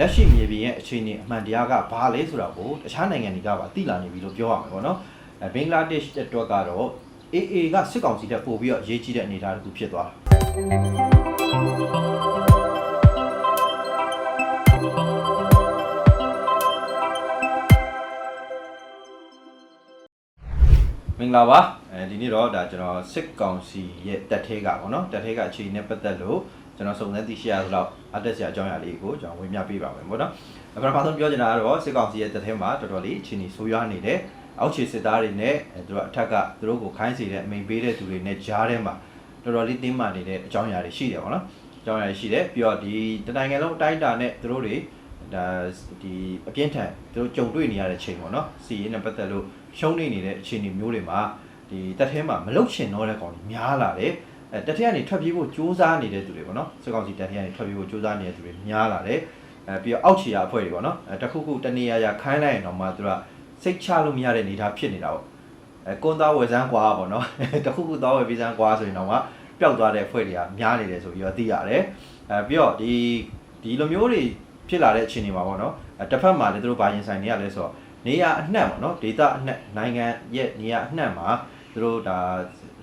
လက်ရှိမြေပြင်ရဲ့အခြေအနေအမှန်တရားကဘာလဲဆိုတာကိုတခြားနိုင်ငံတွေကပါသိလာနေပြီလို့ပြောရမှာပေါ့နော်အဲဘင်္ဂလားဒေ့ရှ်အတွက်ကတော့ AA ကစစ်ကောင်စီတက်ပို့ပြီးတော့အရေးကြီးတဲ့အနေအထားတစ်ခုဖြစ်သွားတာမင်္ဂလာပါအဲဒီနေ့တော့ဒါကျွန်တော်စစ်ကောင်စီရဲ့တက်သေးကပေါ့နော်တက်သေးကအခြေအနေနဲ့ပတ်သက်လို့ ကျွန်တော်စုံစမ်းသိရှိရသလောက်အတက်စရာအကြောင်းအရာလေးကိုကျွန်တော်ဝေမျှပေးပါမယ်ပေါ့နော်အပထမဆုံးပြောချင်တာကတော့စစ်ကောင်စီရဲ့တက်သေးမှာတော်တော်လေးအခြေအနေဆိုးရွားနေတဲ့အောက်ခြေစစ်သားတွေနဲ့အဲသူတို့အထက်ကသူတို့ကိုခိုင်းစေတဲ့အမိန်ပေးတဲ့သူတွေနဲ့ကြားထဲမှာတော်တော်လေးတင်းမာနေတဲ့အကြောင်းအရာတွေရှိတယ်ပေါ့နော်အကြောင်းအရာတွေရှိတယ်ပြီးတော့ဒီတနိုင်ငံလုံးအတိုင်းအတာနဲ့သူတို့တွေဒါဒီအပြင်းထန်သူတို့ကြုံတွေ့နေရတဲ့ချိန်ပေါ့နော်စီရင်နဲ့ပတ်သက်လို့ရှုံးနေနေတဲ့အခြေအနေမျိုးတွေမှာဒီတက်ထဲမှာမလုတ်ချင်တော့တဲ့ကောင်တွေများလာတယ် အဲတက်ထဲကနေထွက်ပြေးဖို့ကြိုးစားနေတဲ့သူတွေပေါ့နော်စစ်ကောင်စီတက်ထဲကနေထွက်ပြေးဖို့ကြိုးစားနေတဲ့သူတွေများလာတယ်အဲပြီးတော့အောက်ခြေရအဖွဲ့တွေပေါ့နော်အဲတစ်ခုခုတနေရာရာခိုင်းလိုက်ရင်တော့မှသူကစိတ်ချလို့မရတဲ့အနေအထားဖြစ်နေတာပေါ့အဲကွန်သားဝယ်စမ်းကွာပေါ့နော်တစ်ခုခုသားဝယ်ပြီးစမ်းကွာဆိုရင်တော့မှပျောက်သွားတဲ့အဖွဲ့တွေကများနေတယ်ဆိုပြီးတော့သိရတယ်အဲပြီးတော့ဒီဒီလိုမျိုးတွေဖြစ်လာတဲ့အခြေအနေမှာပေါ့နော်အဲတစ်ဖက်မှာလည်းသူတို့ဘာရင်ဆိုင်နေရလဲဆိုတော့နေရာအနှံ့ပေါ့နော်ဒေတာအနှံ့နိုင်ငံရဲ့နေရာအနှံ့မှာသူတို့ဒါ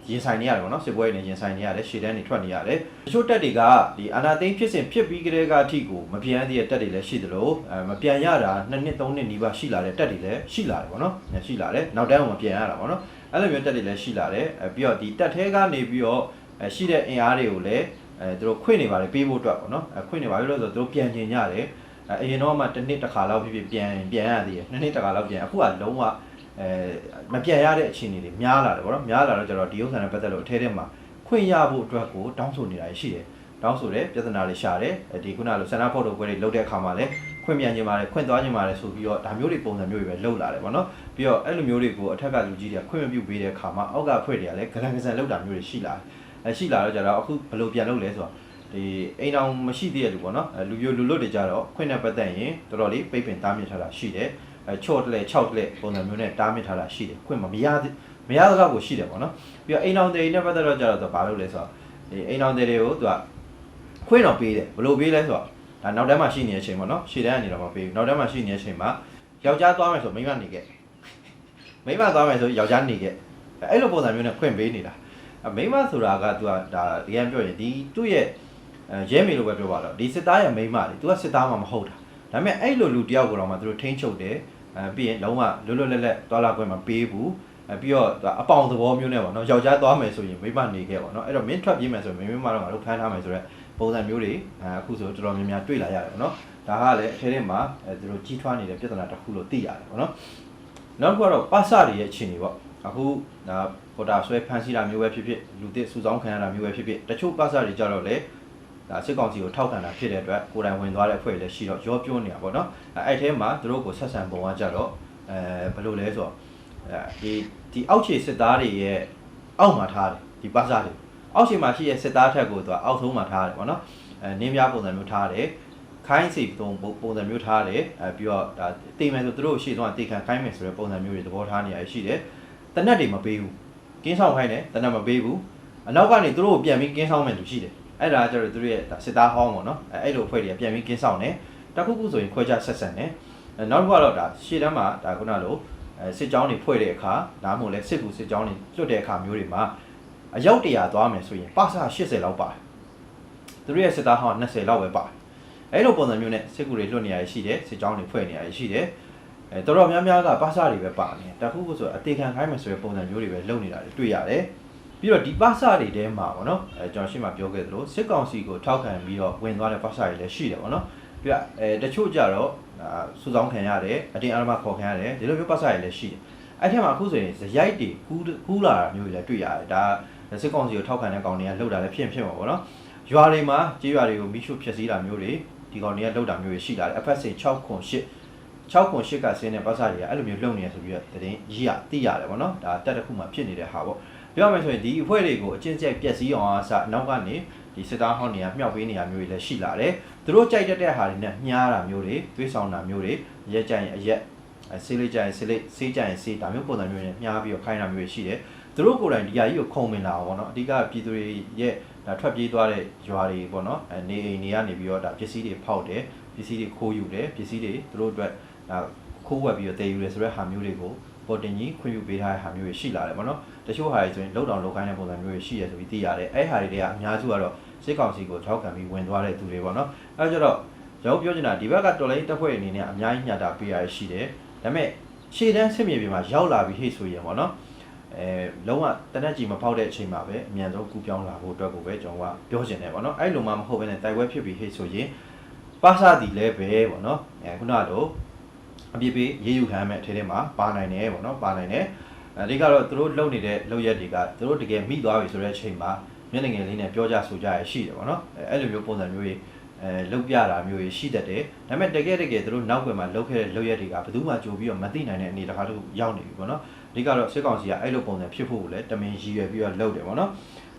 ရင်ဆိုင်နေရတယ်ပေါ့နော်စစ်ပွဲတွေနဲ့ရင်ဆိုင်နေရတယ်ရှေ့တန်းတွေထွက်နေရတယ်တချို့တက်တွေကဒီအာနာသိန်းဖြစ်စဉ်ဖြစ်ပြီးကတည်းကအထိကိုမပြန်သေးတဲ့တက်တွေလည်းရှိသလိုအဲမပြန်ရတာနှစ်နှစ်သုံးနှစ်နီးပါးရှိလာတဲ့တက်တွေလည်းရှိလာတယ်ပေါ့နော်ရှိလာတယ်နောက်တန်းကမပြန်ရတာပေါ့နော်အဲ့လိုမျိုးတက်တွေလည်းရှိလာတယ်အဲပြီးတော့ဒီတက်ထဲကနေပြီးတော့အဲရှိတဲ့အင်အားတွေကိုလည်းအဲသူတို့ခွင့်နေပါတယ်ပေးဖို့အတွက်ပေါ့နော်အဲခွင့်နေပါပြီလို့ဆိုတော့သူတို့ပြန်ကျင်ကြတယ်အဲအရင်တော့မှတစ်နှစ်တစ်ခါလောက်ဖြစ်ဖြစ်ပြန်ပြန်ရသေးတယ်နှစ်နှစ်တစ်ခါလောက်ပြန်အခုကလုံးဝ အဲမပြန်ရတဲ့အခြေအနေတွေများလာတယ်ပေါ့နော်များလာတော့ကျတော့ဒီဥစ္စာနဲ့ပတ်သက်လို့အထဲထဲမှာခွင့်ရဖို့အတွက်ကိုတောင်းဆိုနေတာရှိတယ်တောင်းဆိုတယ်ပြဿနာတွေရှာတယ်ဒီခုနလိုဆန္ဒဖော်ထုတ်ပွဲတွေလုပ်တဲ့အခါမှာလည်းခွင့်ပြန်ခြင်းပါတယ်ခွင့်သွားခြင်းပါတယ်ဆိုပြီးတော့ဒါမျိုးတွေပုံစံမျိုးတွေပဲလုပ်လာတယ်ပေါ့နော်ပြီးတော့အဲ့လိုမျိုးတွေကိုအထက်ကလူကြီးတွေကခွင့်မပြုပေးတဲ့အခါမှာအောက်ကအဖွဲ့တွေကလည်းဂလန်ဂစန်လုပ်တာမျိုးတွေရှိလာတယ်အဲရှိလာတော့ကျတော့အခုဘယ်လိုပြန်လုပ်လဲဆိုတော့ဒီအိမ်အောင်မရှိသေးတဲ့လူပေါ့နော်အဲလူပြိုလူလွတ်တွေကြတော့ခွင့်နဲ့ပတ်သက်ရင်တော်တော်လေးပိတ်ပင်တားမြစ်ထားတာရှိတယ်အဲ ချော့တလဲ6တလဲပုံစံမျိုးနဲ့တားမြစ်ထားတာရှိတယ်ခွင့်မမရသေးမရတော့ကိုရှိတယ်ပေါ့နော်ပြီးတော့အိမ်အောင်တွေနဲ့ပတ်သက်တော့ကြတော့သူဘာလုပ်လဲဆိုတော့ဒီအိမ်အောင်တွေကိုသူကခွင့်တော့ပေးတယ်ဘယ်လိုပေးလဲဆိုတော့ဒါနောက်တန်းမှာရှိနေတဲ့အချိန်ပေါ့နော်ရှေ့တန်းကနေတော့မပေးဘူးနောက်တန်းမှာရှိနေတဲ့အချိန်မှာယောက်ျားသွားမယ်ဆိုမိန်းမနေခဲ့မိန်းမသွားမယ်ဆိုယောက်ျားနေခဲ့အဲ့လိုပုံစံမျိုးနဲ့ခွင့်ပေးနေတာအမိန်းမဆိုတာကသူကဒါဒီကံပြောရင်ဒီသူ့ရဲ့အဲရဲမေလို့ပဲပြောပါတော့ဒီစစ်သားရဲ့မိန်းမလေသူကစစ်သားမှမဟုတ်တာဒါပေမဲ့အဲ့လိုလူတယောက်ကိုတော့မှသူတို့ထိန်းချုပ်တယ် အဲပြီးရင်လုံးဝလွတ်လွတ်လပ်လပ်သွားလာခွင့်မပေးဘူးအဲပြီးတော့သူကအပေါင်သဘောမျိုးနဲ့ပေါ့နော်ယောက်ျားသွားမယ်ဆိုရင်မိန်းမနေခဲ့ပေါ့နော်အဲ့တော့မင်းထွက်ပြေးမယ်ဆိုရင်မိန်းမတော့ငါတို့ဖမ်းထားမယ်ဆိုတော့ပုံစံမျိုးတွေအဲအခုဆိုတော်တော်များများတွေ့လာရတယ်ပေါ့နော်ဒါကလည်းအထဲထဲမှာအဲသူတို့ကြီးထွားနေတဲ့ပြဿနာတစ်ခုလို့သိရတယ်ပေါ့နော်နောက်တစ်ခုကတော့ပါစတွေရဲ့အခြေအနေပေါ့အခုဒါပေါ်တာဆွဲဖမ်းဆီးတာမျိုးပဲဖြစ်ဖြစ်လူသစ်စုဆောင်းခံရတာမျိုးပဲဖြစ်ဖြစ်တချို့ပါစတွေကြတော့လေ ဒါစစ်ကောင်စီကိုထောက်ခံတာဖြစ်တဲ့အတွက်ကိုယ်တိုင်ဝင်သွားတဲ့အဖွဲ့တွေလည်းရှိတော့ရောပြောနေတာပေါ့နော်အဲအဲ့ထဲမှာသူတို့ကိုဆက်ဆံပုံကကြတော့အဲဘယ်လိုလဲဆိုတော့အဲဒီဒီအောက်ခြေစစ်သားတွေရဲ့အောက်မှာထားတယ်ဒီပါစတွေအောက်ခြေမှာရှိတဲ့စစ်သားထက်ကိုသူကအောက်ဆုံးမှာထားတယ်ပေါ့နော်အဲနင်းပြပုံစံမျိုးထားတယ်ခိုင်းစီပုံပုံစံမျိုးထားတယ်အဲပြီးတော့ဒါတိမ်မယ်ဆိုသူတို့ရှေ့ဆုံးကတိတ်ခံခိုင်းမယ်ဆိုတဲ့ပုံစံမျိုးတွေသဘောထားနေရရှိတယ်တနက်တွေမပေးဘူးကင်းဆောင်ခိုင်းတယ်တနက်မပေးဘူးအနောက်ကနေသူတို့ကိုပြန်ပြီးကင်းဆောင်မယ်သူရှိတယ် အဲ့ဒါကျတော့သူတို့ရဲ့စစ်သားဟောင်းပေါ့နော်အဲအဲ့လိုအဖွဲ့တွေကပြန်ပြီးကင်းဆောင်တယ်တခုခုဆိုရင်ခွဲခြားဆက်ဆံတယ်နောက်တစ်ခုကတော့ဒါရှေ့တန်းမှာဒါခုနလိုအဲစစ်ကြောင်းတွေဖွဲ့တဲ့အခါဒါမှမဟုတ်လဲစစ်ကူစစ်ကြောင်းတွေလွတ်တဲ့အခါမျိုးတွေမှာအယောက်တရာသွားမယ်ဆိုရင်ပါစာ80လောက်ပါတယ်သူတို့ရဲ့စစ်သားဟောင်း20လောက်ပဲပါတယ်အဲ့လိုပုံစံမျိုးနဲ့စစ်ကူတွေလွတ်နေရရှိတယ်စစ်ကြောင်းတွေဖွဲ့နေရရှိတယ်အဲတော်တော်များများကပါစာတွေပဲပါနေတယ်တခုခုဆိုအသေးခံခိုင်းမယ်ဆိုတဲ့ပုံစံမျိုးတွေပဲလုပ်နေတာတွေတွေ့ရတယ် ပြီးတော့ဒီပါစာတွေထဲမှာပေါ့နော်အဲကျွန်တော်ရှင်းမှပြောခဲ့သလိုစစ်ကောင်စီကိုထောက်ခံပြီးတော့ဝင်သွားတဲ့ပါစာတွေလည်းရှိတယ်ပေါ့နော်ပြီးတော့အဲတချို့ကြတော့အာစုဆောင်းခံရတယ်အတင်းအဓမ္မခေါ်ခံရတယ်ဒီလိုမျိုးပါစာတွေလည်းရှိတယ်အဲ့ထက်မှာအခုဆိုရင်ဇရိုက်တွေကူးကူးလာတာမျိုးတွေလည်းတွေ့ရတယ်ဒါစစ်ကောင်စီကိုထောက်ခံတဲ့ကောင်တွေကလှုပ်တာလည်းဖြစ်ဖြစ်မှာပေါ့နော်ရွာတွေမှာကြေးရွာတွေကိုမိရှုဖျက်ဆီးတာမျိုးတွေဒီကောင်တွေကလှုပ်တာမျိုးတွေရှိလာတယ် FSA 6ခွန်8 6ခွန်8ကဆင်းတဲ့ပတ်စာတွေကအဲ့လိုမျိုးလုံနေရဆိုပြီးတော့တည်င်းရေးရသိရတယ်ဗောနော်ဒါတက်တစ်ခုမှဖြစ်နေတဲ့ဟာဗော ပြောရမယ်ဆိုရင်ဒီအဖွဲ့တွေကိုအချင်းကျက်ပျက်စီးအောင်အစနောက်ကနေဒီစစ်သားဟောင်းတွေကမြှောက်ပေးနေရမျိုးတွေလည်းရှိလာတယ်သူတို့ကြိုက်တတ်တဲ့ဟာတွေနဲ့ညှားတာမျိုးတွေသွေးဆောင်တာမျိုးတွေရက်ကြရင်အရက်ဆေးလေးကြရင်ဆေးလေးဆေးကြရင်ဆေးဒါမျိုးပုံစံမျိုးတွေနဲ့ညှားပြီးတော့ခိုင်းတာမျိုးတွေရှိတယ်သူတို့ကိုယ်တိုင်ဒီဟာကြီးကိုခုံမင်လာအောင်ဗောနော်အဓိကပြည်သူတွေရဲ့ဒါထွက်ပြေးသွားတဲ့ရွာတွေဗောနော်အဲနေအိမ်တွေကနေပြီးတော့ဒါပစ္စည်းတွေဖောက်တယ်ပစ္စည်းတွေခိုးယူတယ်ပစ္စည်းတွေသူတို့အတွက်ဒါခိုးဝက်ပြီးတော့တည်ယူတယ်ဆိုတဲ့ဟာမျိုးတွေကို ပေါ်တင်ကြီးခွင့်ပြုပေးထားတဲ့ဟာမျိုးတွေရှိလာတယ်ပေါ့နော်တချို့ဟာတွေဆိုရင်လောက်တောင်လောက်ခိုင်းတဲ့ပုံစံမျိုးတွေရှိရဆိုပြီးသိရတယ်အဲ့ဟာတွေကအများစုကတော့စစ်ကောင်စီကိုထောက်ခံပြီးဝင်သွားတဲ့သူတွေပေါ့နော်အဲဒါကြတော့ကျွန်တော်ပြောချင်တာဒီဘက်ကတော်လိုင်းတပ်ဖွဲ့အနေနဲ့အများကြီးညှတာပေးရရှိတယ်ဒါပေမဲ့ရှေ့တန်းစစ်မြေပြင်မှာရောက်လာပြီးဟိတ်ဆိုရင်ပေါ့နော်အဲလုံးဝတနက်ကြီးမဖောက်တဲ့အချိန်မှာပဲအမြန်ဆုံးကူပြောင်းလာဖို့အတွက်ကိုပဲကျွန်တော်ကပြောချင်တယ်ပေါ့နော်အဲ့လိုမှမဟုတ်ဘဲနဲ့တိုက်ပွဲဖြစ်ပြီးဟိတ်ဆိုရင်ပါစာတီလည်းပဲပေါ့နော်အဲခုနကတော့ အပြစ်ပေးရေးယူခံရမယ့်အထဲထဲမှာပါနိုင်တယ်ပေါ့နော်ပါနိုင်တယ်အဲဒီကတော့သူတို့လုပ်နေတဲ့လုပ်ရက်တွေကသူတို့တကယ်မိသွားပြီဆိုတဲ့အချိန်မှာမျက်နှာငယ်လေးနဲ့ပြောကြဆိုကြရရှိတယ်ပေါ့နော်အဲအဲ့လိုမျိုးပုံစံမျိုးကြီးအဲလုတ်ပြတာမျိုးကြီးရှိတတ်တယ်ဒါပေမဲ့တကယ်တကယ်သူတို့နောက်ွယ်မှာလုတ်ခဲ့တဲ့လုတ်ရက်တွေကဘယ်သူမှကြိုပြီးတော့မသိနိုင်တဲ့အနေတစ်ခါတော့ရောက်နေပြီပေါ့နော်အဓိကတော့စစ်ကောင်စီကအဲ့လိုပုံစံဖြစ်ဖို့ကိုလည်းတမင်ရည်ရွယ်ပြီးတော့လုပ်တယ်ပေါ့နော်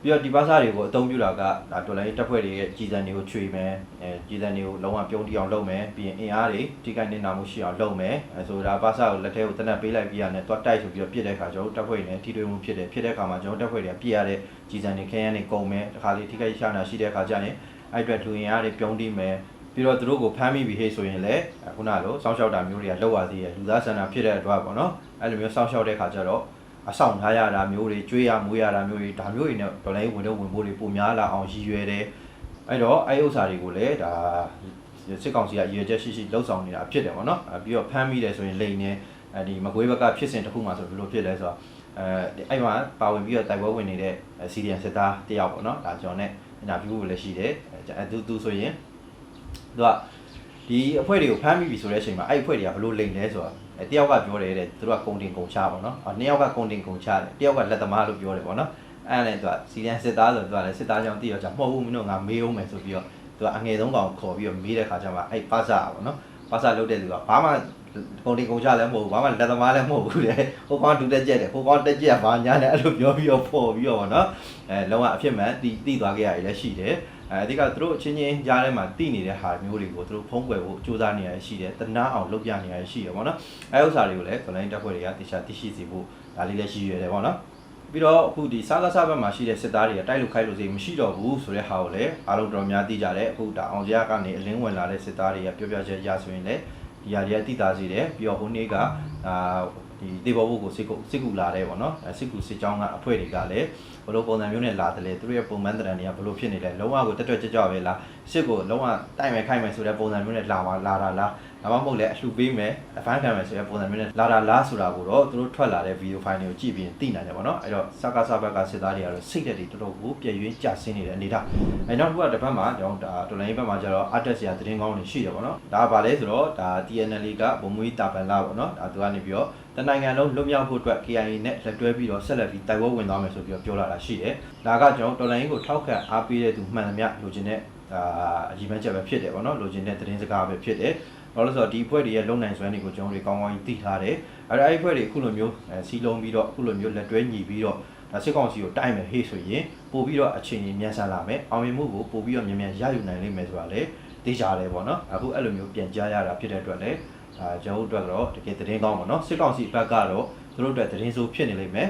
ပြီးတော့ဒီပါစာတွေကိုအသုံးပြုတာကဒါတော်လိုင်းတပ်ဖွဲ့တွေရဲ့ကြီးစံတွေကိုချွေမယ်အဲကြီးစံတွေကိုလုံးဝပြုံးတီအောင်လုပ်မယ်ပြီးရင်အင်အားတွေထိခိုက်နေတာမှုရှိအောင်လုပ်မယ်အဲဆိုတာပါစာကိုလက်ထဲကိုတနက်ပေးလိုက်ပြီးရတယ်တွားတိုက်ဆိုပြီးတော့ပြစ်တဲ့ခါကျွန်တော်တို့တပ်ဖွဲ့တွေနဲ့ထိတွေ့မှုဖြစ်တယ်ဖြစ်တဲ့ခါမှာကျွန်တော်တို့တပ်ဖွဲ့တွေကပြစ်ရတဲ့ကြီးစံတွေခဲယမ်းတွေကုန်မယ်တခါလေထိခိုက်ရှာနာရှိတဲ့ခါကျရင်အဲ့အတွက်လူအင်အားတွေပြုံးတီမယ်ပြီးတော့သူတို့ကိုဖမ်းမိပြီဟေ့ဆိုရင်လည်းခုနလိုစောင်းရှောက်တာမျိုးတွေကလောက်ပါသေးတယ်လူသားဆန္ဒဖြစ်တဲ့အတွက်ပေါ့နော်အဲ့လိုမျိုးစောင်းရှောက်တဲ့ခါကျတော့ အဆောင်ထားရတာမျိုးတွေကြွေးရမွေးရတာမျိုးတွေဒါမျိုးတွေနဲ့ဒေါ်လာရေးဝင်တော့ဝင်ဖို့တွေပုံများလာအောင်ရည်ရွယ်တယ်အဲ့တော့အဲ့ဥစ္စာတွေကိုလည်းဒါစစ်ကောင်စီကရည်ရွယ်ချက်ရှိရှိလှုပ်ဆောင်နေတာဖြစ်တယ်ပေါ့နော်ပြီးတော့ဖမ်းမိတယ်ဆိုရင်လိန်နေအဲ့ဒီမကွေးဘက်ကဖြစ်စဉ်တစ်ခုမှဆိုဘယ်လိုဖြစ်လဲဆိုတော့အဲအဲ့မှာပါဝင်ပြီးတော့တိုက်ပွဲဝင်နေတဲ့စီရီယန်စစ်သားတယောက်ပေါ့နော်ဒါကျွန်တော်နဲ့အင်တာဗျူးကိုလည်းရှိတယ်အဲသူသူဆိုရင်သူကဒီအဖွဲ့တွေကိုဖမ်းမိပြီဆိုတဲ့အချိန်မှာအဲ့ဒီအဖွဲ့တွေကဘလို့လိမ်လဲဆိုတော့ အဲတယောက်ကပြောတယ်တဲ့သူတို့ကကုံတင်ကုံချပေါ့နော်အော်နှစ်ယောက်ကကုံတင်ကုံချတယ်တယောက်ကလက်သမားလို့ပြောတယ်ပေါ့နော်အဲ့ဒါနဲ့သူကစီရန်စစ်သားဆိုတော့သူကလည်းစစ်သားကြောင့်တည်ရောကြာမဟုတ်ဘူးမင်းတို့ငါမေးအောင်မယ်ဆိုပြီးတော့သူကအငယ်ဆုံးကောင်ခေါ်ပြီးတော့မေးတဲ့ခါကျမှအဲ့ပါစာပေါ့နော်ပါစာလုတ်တဲ့သူကဘာမှကုံတင်ကုံချလည်းမဟုတ်ဘူးဘာမှလက်သမားလည်းမဟုတ်ဘူးလေဟိုကောင်ဒူတက်ကြက်တယ်ဟိုကောင်တက်ကြက်ဘာညာနဲ့အဲ့လိုပြောပြီးတော့ပေါ်ပြီးတော့ပေါ့နော်အဲလုံးဝအဖြစ်မှန်တီးတီးသွားခဲ့ရတယ်လည်းရှိတယ် အဲအဓိကသူတို့အချင်းချင်းကြားထဲမှာတည်နေတဲ့ဟာမျိုးတွေကိုသူတို့ဖုံးကွယ်ဖို့စူးစမ်းနေရရှိတယ်တနာအောင်လုပ်ပြနေရရှိတယ်ပေါ့နော်အဲဥစ္စာတွေကိုလည်း online တက်ဖွဲ့တွေကတခြားသိရှိစေဖို့ဒါလေးလည်းရှိရတယ်ပေါ့နော်ပြီးတော့အခုဒီစားကားစားဘက်မှာရှိတဲ့စစ်သားတွေကတိုက်လို့ခိုက်လို့စိမရှိတော့ဘူးဆိုတဲ့ဟာကိုလည်းအားလုံးတော်များသိကြတယ်အခုဒါအောင်စရာကနေအလင်းဝင်လာတဲ့စစ်သားတွေကပြောပြချက်ရဆိုရင်လည်းဒီဟာတွေကသိတာစီတယ်ပြီးတော့ဟိုနေ့ကအာ ဒီတေဘောဘုတ်ကိုစစ်ကူစစ်ကူလာတယ်ပေါ့နော်အဲစစ်ကူစစ်ကြောင်းကအဖွဲတွေကလည်းဘလို့ပုံစံမျိုးနဲ့လာတယ်လေသူတို့ရဲ့ပုံမှန်တရံတွေကဘလို့ဖြစ်နေလဲလုံးဝကိုတက်တက်ကြွကြွပဲလားစစ်ကိုလုံးဝတိုက်မယ်ခိုက်မယ်ဆိုတဲ့ပုံစံမျိုးနဲ့လာပါလာတာလား ဒါမှမဟုတ်လေအလှပေးမယ်အဖမ်းခံမယ်ဆိုတဲ့ပုံစံမျိုးနဲ့လာတာလားဆိုတာကိုတော့သူတို့ထွက်လာတဲ့ဗီဒီယိုဖိုင်တွေကိုကြည့်ပြီးရင်သိနိုင်တယ်ပေါ့နော်အဲ့တော့စကားစဘက်ကစစ်သားတွေကတော့စိတ်တက်တွေတော်တော်ကိုပြည့်ရွေးကြဆင်းနေတဲ့အနေထားအဲနောက်တစ်ခုကတစ်ဖက်မှာကျွန်တော်ဒါတော်လိုင်းဘက်မှာကျတော့ artist ရာသတင်းကောင်းတွေရှိတယ်ပေါ့နော်ဒါကဘာလဲဆိုတော့ဒါ TNL ကဘုံမွေးတာပန်လာပေါ့နော်ဒါသူကနေပြီးတော့တနိုင်ငံလုံးလွတ်မြောက်ဖို့အတွက် KIA နဲ့လက်တွဲပြီးတော့ဆက်လက်ပြီးတိုက်ပွဲဝင်သွားမယ်ဆိုပြီးတော့ပြောလာတာရှိတယ်ဒါကကျွန်တော်တော်လိုင်းကိုထောက်ခံအားပေးတဲ့သူမှန်သမျှလိုချင်တဲ့ဒါအကြီးမန်းချက်ပဲဖြစ်တယ်ပေါ့နော်လိုချင်တဲ့သတင်းစကားပဲဖြစ်တယ် ဘာလို့လဲဆိုတော့ဒီအဖွဲ့တွေရဲ့လုံနိုင်စွမ်းတွေကိုကျွန်တော်တို့ကောင်းကောင်းကြီးသိထားတယ်အဲ့ဒါအဲ့ဒီအဖွဲ့တွေအခုလိုမျိုးအဲစီးလုံးပြီးတော့အခုလိုမျိုးလက်တွဲညီပြီးတော့ဒါစစ်ကောင်စီကိုတိုက်မယ်ဟေ့ဆိုရင်ပို့ပြီးတော့အချိန်ကြီးမြန်ဆန်လာမယ်အောင်မြင်မှုကိုပို့ပြီးတော့မြန်မြန်ရယူနိုင်လိမ့်မယ်ဆိုတာလေသိကြတယ်ပေါ့နော်အခုအဲ့လိုမျိုးပြန်ကြားရတာဖြစ်တဲ့အတွက်လည်းအာကျွန်တော်တို့အတွက်တော့တကယ်သတင်းကောင်းပါနော်စစ်ကောင်စီဘက်ကတော့သူတို့အတွက်သတင်းဆိုးဖြစ်နေလိမ့်မယ်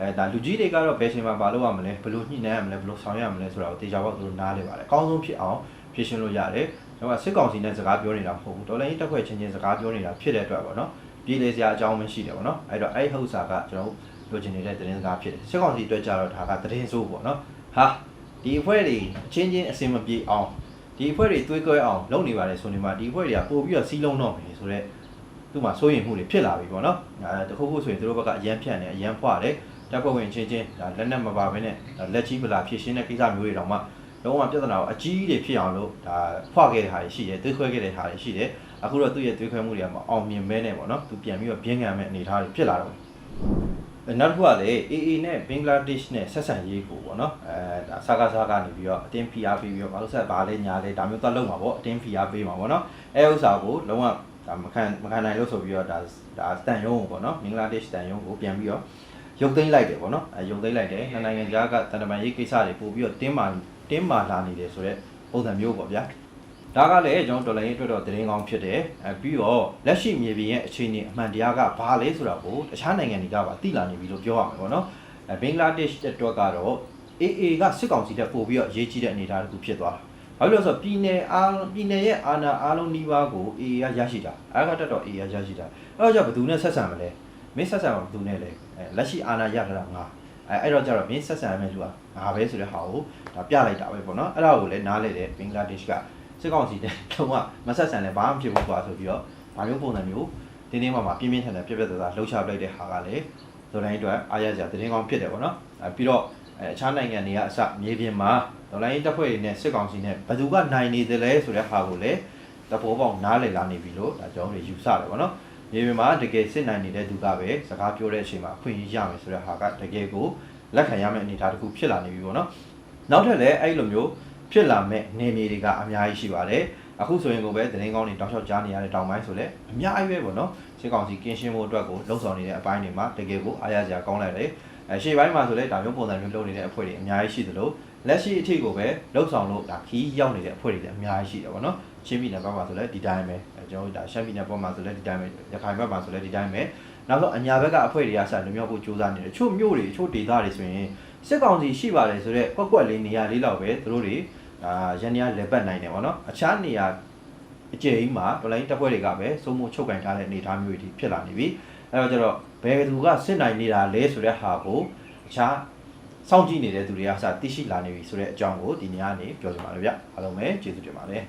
အဲဒါလူကြီးတွေကတော့ဘယ်ချိန်မှာမလုပ်ရမလဲဘယ်လိုညှိနှိုင်းရမလဲဘယ်လိုဆောင်ရွက်ရမလဲဆိုတာကိုတေချာပေါက်သူတို့နားလေပါတယ်အကောင်းဆုံးဖြစ်အောင်ဖြည့်ရှင်းလို့ရတယ် ကျွန်တော်ကစစ်ကောင်စီနဲ့စကားပြောနေတာမဟုတ်ဘူးတော်လိုင်းတက်ခွဲချင်းချင်းစကားပြောနေတာဖြစ်တဲ့အတွက်ပေါ့နော်ပြည်လေစရာအကြောင်းမရှိတယ်ပေါ့နော်အဲ့တော့အဲ့ဟုတ်စာကကျွန်တော်တို့လိုချင်နေတဲ့သတင်းစကားဖြစ်တယ်စစ်ကောင်စီအတွက်ကြတော့ဒါကသတင်းဆိုးပေါ့နော်ဟာဒီအဖွဲ့တွေအချင်းချင်းအစင်မပြေအောင်ဒီအဖွဲ့တွေတွေးကွဲအောင်လုပ်နေပါတယ်ဆိုနေမှာဒီအဖွဲ့တွေကပို့ပြီးတော့စီးလုံးတော့မယ်ဆိုတော့သူ့မှာစိုးရိမ်မှုတွေဖြစ်လာပြီပေါ့နော်အဲတခုခုဆိုရင်သူတို့ဘက်ကအရန်ဖြန့်တယ်အရန်ဖွာတယ်တပ်ဖွဲ့ဝင်ချင်းချင်းဒါလက်နက်မပါဘဲနဲ့လက်ကြီးပလာဖြစ်ရှင်းတဲ့ကိစ္စမျိုးတွေတောင်မှ လုံးဝပြဿနာကိုအကြီးတွေဖြစ်အောင်လို့ဒါဖွာခဲ့တဲ့ဟာတွေရှိတယ်တွေးခွဲခဲ့တဲ့ဟာတွေရှိတယ်အခုတော့သူ့ရဲ့တွေးခွဲမှုတွေကမအောင်မြင်မဲနဲ့ပေါ့နော်သူပြန်ပြီးတော့ပြင်းခံမဲ့အနေအထားတွေဖြစ်လာတော့နောက်တစ်ခုကလည်း AA နဲ့ဘင်္ဂလားဒေ့ရှ်နဲ့ဆက်ဆံရေးကိုပေါ့နော်အဲဒါစကားစကားကနေပြီးတော့အတင်း PR ပေးပြီးတော့ဘာလို့ဆက်ဘာလဲညာလဲဒါမျိုးသွားလုပ်မှာပေါ့အတင်း PR ပေးမှာပေါ့နော်အဲဥစ္စာကိုလုံးဝဒါမခံမခံနိုင်လို့ဆိုပြီးတော့ဒါဒါတန်ယုံကိုပေါ့နော်ဘင်္ဂလားဒေ့ရှ်တန်ယုံကိုပြန်ပြီးတော့ရုပ်သိမ်းလိုက်တယ်ပေါ့နော်အဲရုပ်သိမ်းလိုက်တယ်နှစ်နိုင်ငံကြားကတန်တမန်ရေးကိစ္စတွေပို့ပြီးတော့တင်းမာ တင်းမာလာနေတယ်ဆိုတော့ပုံစံမျိုးပေါ့ဗျာဒါကလည်းကျွန်တော်ဒေါ်လာရင်းအတွက်တော့သတင်းကောင်းဖြစ်တယ်အဲပြီးတော့လက်ရှိမြေပြင်ရဲ့အခြေအနေအမှန်တရားကဘာလဲဆိုတာကိုတခြားနိုင်ငံတွေကပါသိလာနေပြီလို့ပြောရမှာပေါ့နော်အဲဘင်္ဂလားဒေ့ရှ်အတွက်ကတော့ AA ကစစ်ကောင်စီတက်ပို့ပြီးတော့ရေးကြီးတဲ့အနေအထားတစ်ခုဖြစ်သွားတာဘာလို့လဲဆိုတော့ပြည်နယ်အားပြည်နယ်ရဲ့အာဏာအားလုံးနှီးပါးကို AA ကရရှိတာအားကတက်တော့ AA ကရရှိတာအဲ့တော့ကျဘယ်သူနဲ့ဆက်ဆံမလဲမင်းဆက်ဆံမှာဘယ်သူနဲ့လဲအဲလက်ရှိအာဏာရထားတာငါအဲအဲ့တော့ကျတော့မင်းဆက်ဆံရမယ့်လူက ငါပဲဆိုတဲ့ဟာကိုဒါပြလိုက်တာပဲပေါ့နော်အဲ့ဒါကိုလည်းနားလေတယ်ဘင်္ဂလားဒေ့ရှ်ကစစ်ကောင်စီတဲ့လုံးဝမဆက်ဆံလဲဘာမှမဖြစ်ဘူးကွာဆိုပြီးတော့ဒါမျိုးပုံစံမျိုးတင်းတင်းမာမာပြင်းပြင်းထန်ထန်ပြက်ပြက်သားသားလှုပ်ရှားပလိုက်တဲ့ဟာကလည်းဒေါ်လာရင်းအတွက်အားရစရာတင်းကောင်းဖြစ်တယ်ပေါ့နော်အဲပြီးတော့အဲအခြားနိုင်ငံတွေကအစမြေပြင်မှာဒေါ်လာရင်းတပ်ဖွဲ့တွေနဲ့စစ်ကောင်စီနဲ့ဘယ်သူကနိုင်နေတယ်လဲဆိုတဲ့ဟာကိုလည်းတဘောပေါက်နားလည်လာနေပြီလို့ဒါကျွန်တော်တို့ယူဆတယ်ပေါ့နော်မြေပြင်မှာတကယ်စစ်နိုင်နေတဲ့သူကပဲစကားပြောတဲ့အချိန်မှာအခွင့်အရေးရမယ်ဆိုတဲ့ဟာကတကယ်ကို လက်ခံရမယ့်အနေအထားတစ်ခုဖြစ်လာနေပြီပေါ့နော်နောက်ထပ်လည်းအဲ့လိုမျိုးဖြစ်လာမဲ့နေမြေတွေကအများကြီးရှိပါတယ်အခုဆိုရင်ကိုပဲသတင်းကောင်းတွေတောက်လျှောက်ကြားနေရတဲ့တောင်ပိုင်းဆိုလည်းအများကြီးပဲပေါ့နော်စစ်ကောင်စီကင်းရှင်းဖို့အတွက်ကိုလှုံ့ဆော်နေတဲ့အပိုင်းတွေမှာတကယ်ကိုအားရစရာကောင်းလိုက်တယ်အဲရှေ့ပိုင်းမှာဆိုလည်းဒါမျိုးပုံစံမျိုးလုပ်နေတဲ့အဖွဲ့တွေအများကြီးရှိသလိုလက်ရှိအထိကိုပဲလှုပ်ဆောင်လို့ဒါခီးရောက်နေတဲ့အဖွဲ့တွေလည်းအများကြီးရှိတယ်ပေါ့နော်ချင်းပြည်နယ်ဘက်မှာဆိုလည်းဒီတိုင်းပဲအဲကျွန်တော်တို့ဒါရှမ်းပြည်နယ်ဘက်မှာဆိုလည်းဒီတိုင်းပဲရခိုင်ဘက်မှာဆိုလည်းဒီတိုင်းပဲ နောက်ဆုံးအညာဘက်ကအဖွဲ့တွေကစလွမြောက်ဖို့ကြိုးစားနေတယ်ချို့မြို့တွေချို့ဒေသတွေဆိုရင်စစ်ကောင်စီရှိပါတယ်ဆိုတော့ကွက်ကွက်လေးနေရာလေးလောက်ပဲသူတို့တွေဒါရန်နေရလေပတ်နိုင်တယ်ပေါ့နော်အခြားနေရာအကျယ်ကြီးမှာတော်လိုင်းတပ်ဖွဲ့တွေကပဲစုံမချုပ်ကင်ထားတဲ့အနေအထားမျိုးတွေဖြစ်လာနေပြီအဲတော့ကျတော့ဘယ်သူကစစ်နိုင်နေတာလဲဆိုတဲ့ဟာကိုအခြားစောင့်ကြည့်နေတဲ့သူတွေကစသိရှိလာနေပြီဆိုတဲ့အကြောင်းကိုဒီနေ့ကနေပြောပြပါမယ်ဗျအားလုံးပဲကျေးဇူးတင်ပါတယ်